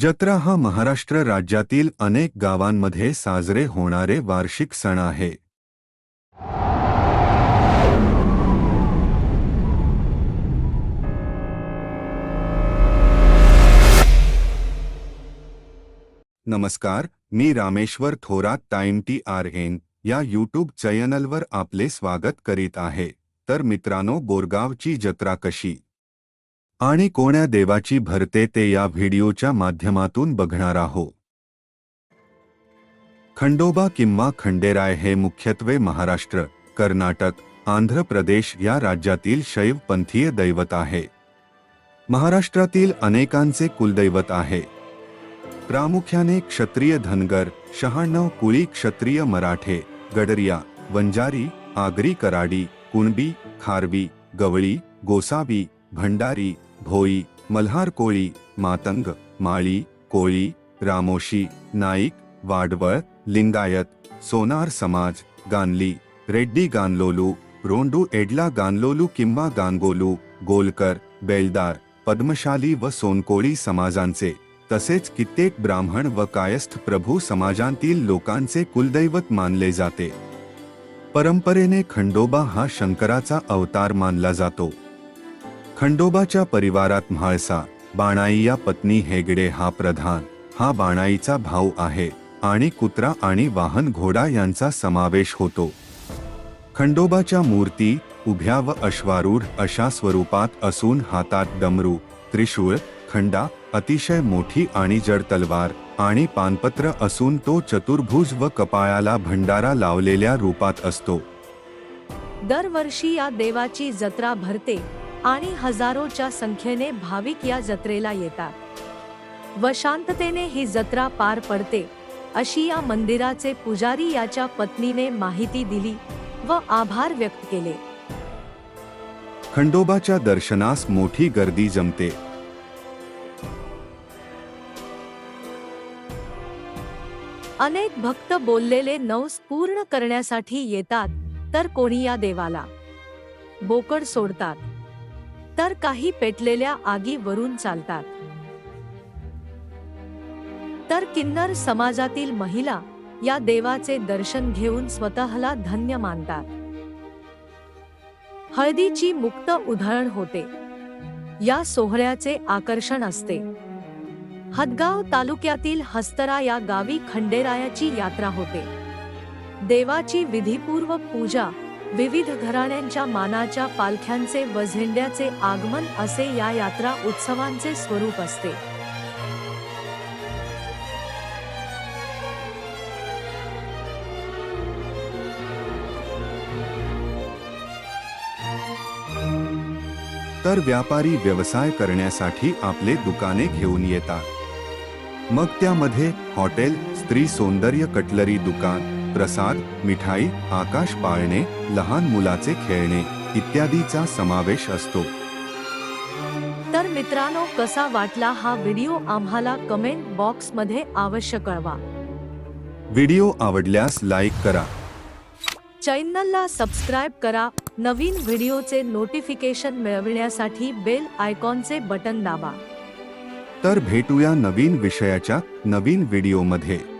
जत्रा हा महाराष्ट्र राज्यातील अनेक गावांमध्ये साजरे होणारे वार्षिक सण आहे. नमस्कार मी Rameshwar Thorat time T R N या यूट्यूब चॅनलवर आपले स्वागत करीत आहे. तर मित्रांनो बोरगावची जत्रा कशी? आणि कोण्या देवाची भरते ते या व्हिडिओच्या माध्यमातून बघणार आहो. खंडोबा किंवा खंडेराय हे मुख्यत्वे महाराष्ट्र कर्नाटक आंध्र प्रदेश या राज्यातील शैव पंथीय दैवत आहे. महाराष्ट्रातील अनेकांचे कुलदैवत आहे. प्रामुख्याने क्षत्रिय धनगर शहाण्णव कुळी क्षत्रिय मराठे गडरिया वंजारी आगरी कराडी कुणबी खारवी गवळी गोसावी भंडारी भोई मल्हार कोळी मातंग माळी कोळी रामोशी नाईक वाडवळ लिंगायत सोनार समाज गानली रेड्डी गानलोलू रोंडू एडला गानलोलू किंवा गानगोलू गोलकर बेलदार पद्मशाली व सोनकोळी समाजांचे तसेच कित्येक ब्राह्मण व कायस्थ प्रभू समाजांतील लोकांचे कुलदैवत मानले जाते. परंपरेने खंडोबा हा शंकराचा अवतार मानला जातो. खंडोबाच्या परिवारात म्हाळसा बाणाई या पत्नी हेगडे हा प्रधान. हा बाणाईचा भाऊ आहे आणि कुत्रा आणि वाहन घोडा यांचा समावेश होतो. खंडोबाच्या मूर्ती उभ्या व अश्वारूढ अशा स्वरूपात असून हातात डमरू त्रिशूळ खंडा अतिशय मोठी आणि जड तलवार आणि पानपत्र असून तो चतुर्भुज व कपाळाला भंडारा लावलेल्या रूपात असतो. दरवर्षी या देवाची जत्रा भरते. आणि हजारोच्या संख्येने भाविक या जत्रेला येतात. व शांततेने ही जत्रा पार पडते अशी या मंदिराचे पुजारी याच्या पत्नीने माहिती दिली व आभार व्यक्त केले. खंडोबाच्या दर्शनास मोठी गर्दी जमते. अनेक भक्त बोललेले नवस पूर्ण करण्यासाठी येतात तर कोणी या देवाला. बोकड सोडतात. तर काही पेटलेल्या आगीवरून चालतात. तर किन्नर समाजातील महिला या देवाचे दर्शन घेऊन स्वतःला धन्य मानतात. हळदीची मुक्त उधळण होते. या सोहळ्याचे आकर्षण असते. हदगाव तालुक्यातील हस्तरा या गावी खंडेरायाची यात्रा होते. देवाची विधीपूर्वक पूजा विविध घराण्यांच्या मानाच्या पालख्यांचे व झेंड्याचे आगमन असे या यात्रा उत्सवांचे स्वरूप असते. तर व्यापारी व्यवसाय करण्यासाठी आपले दुकाने घेऊन येतात. मग त्यामध्ये हॉटेल स्त्री सौंदर्य कटलरी दुकान प्रसाद मिठाई आकाश पाळणे लहान मुलाचे खेळणे इत्यादीचा समावेश असतो. तर मित्रांनो कसा वाटला हा व्हिडिओ आम्हाला कमेंट बॉक्समध्ये अवश्य कळवा. व्हिडिओ आवडल्यास लाईक करा. चॅनलला सबस्क्राईब करा. नवीन व्हिडिओचे नोटिफिकेशन मिळविण्यासाठी बेल आयकॉनचे बटन दाबा. तर भेटूया नवीन विषयाच्या नवीन व्हिडिओमध्ये.